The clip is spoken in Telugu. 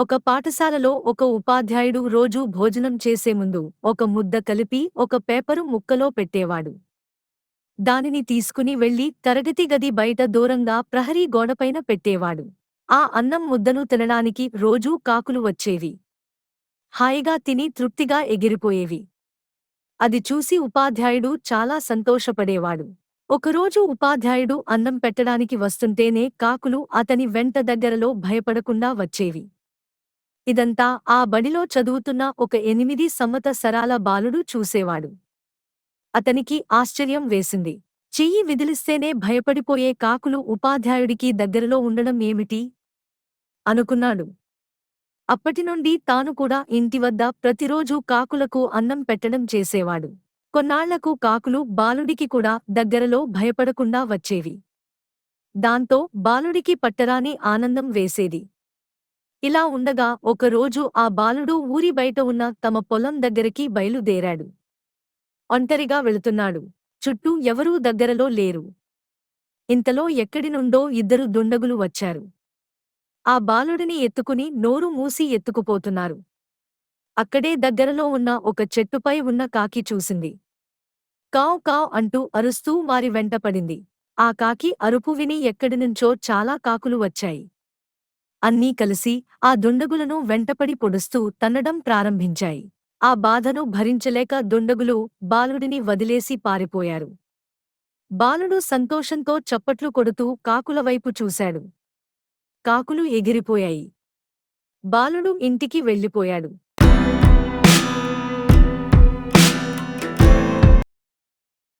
ఒక పాఠశాలలో ఒక ఉపాధ్యాయుడు రోజూ భోజనం చేసే ముందు ఒక ముద్ద కలిపి ఒక పేపరు ముక్కలో పెట్టేవాడు. దానిని తీసుకుని వెళ్ళి తరగతి గది బయట దూరంగా ప్రహరీ గోడపైన పెట్టేవాడు. ఆ అన్నం ముద్దను తినడానికి రోజూ కాకులు వచ్చేవి. హాయిగా తిని తృప్తిగా ఎగిరిపోయేవి. అది చూసి ఉపాధ్యాయుడు చాలా సంతోషపడేవాడు. ఒకరోజు ఉపాధ్యాయుడు అన్నం పెట్టడానికి వస్తుంటేనే కాకులు అతని వెంట దగ్గరలో భయపడకుండా వచ్చేవి. ఇదంతా ఆ బడిలో చదువుతున్న ఒక ఎనిమిది సంవత్సరాల బాలుడు చూసేవాడు. అతనికి ఆశ్చర్యం వేసింది. చెయ్యి విదిలిస్తేనే భయపడిపోయే కాకులు ఉపాధ్యాయుడికి దగ్గరలో ఉండడం ఏమిటి? అనుకున్నాడు. అప్పటినుండి తాను కూడా ఇంటివద్ద ప్రతిరోజూ కాకులకు అన్నం పెట్టడం చేసేవాడు. కొన్నాళ్ళకు కాకులు బాలుడికి కూడా దగ్గరలో భయపడకుండా వచ్చేవి. దాంతో బాలుడికి పట్టరాని ఆనందం వేసేది. ఇలా ఉండగా ఒకరోజు ఆ బాలుడు ఊరి బయట ఉన్న తమ పొలం దగ్గరికి బయలుదేరాడు. ఒంటరిగా వెళుతున్నాడు. చుట్టూ ఎవరూ దగ్గరలో లేరు. ఇంతలో ఎక్కడినుండో ఇద్దరు దుండగులు వచ్చారు. ఆ బాలుడిని ఎత్తుకుని నోరు మూసి ఎత్తుకుపోతున్నారు. అక్కడే దగ్గరలో ఉన్న ఒక చెట్టుపై ఉన్న కాకి చూసింది. కావ్ కావ్ అంటూ అరుస్తూ వారి వెంటపడింది ఆ కాకి అరుపు విని ఎక్కడినుంచో చాలా కాకులు వచ్చాయి. అన్నీ కలిసి ఆ దుండగులను వెంటపడి పొడుస్తూ తన్నడం ప్రారంభించాయి. ఆ బాధను భరించలేక దుండగులు బాలుడిని వదిలేసి పారిపోయారు. బాలుడు సంతోషంతో చప్పట్లు కొడుతూ కాకుల వైపు చూశాడు. కాకులు ఎగిరిపోయాయి. బాలుడు ఇంటికి వెళ్ళిపోయాడు.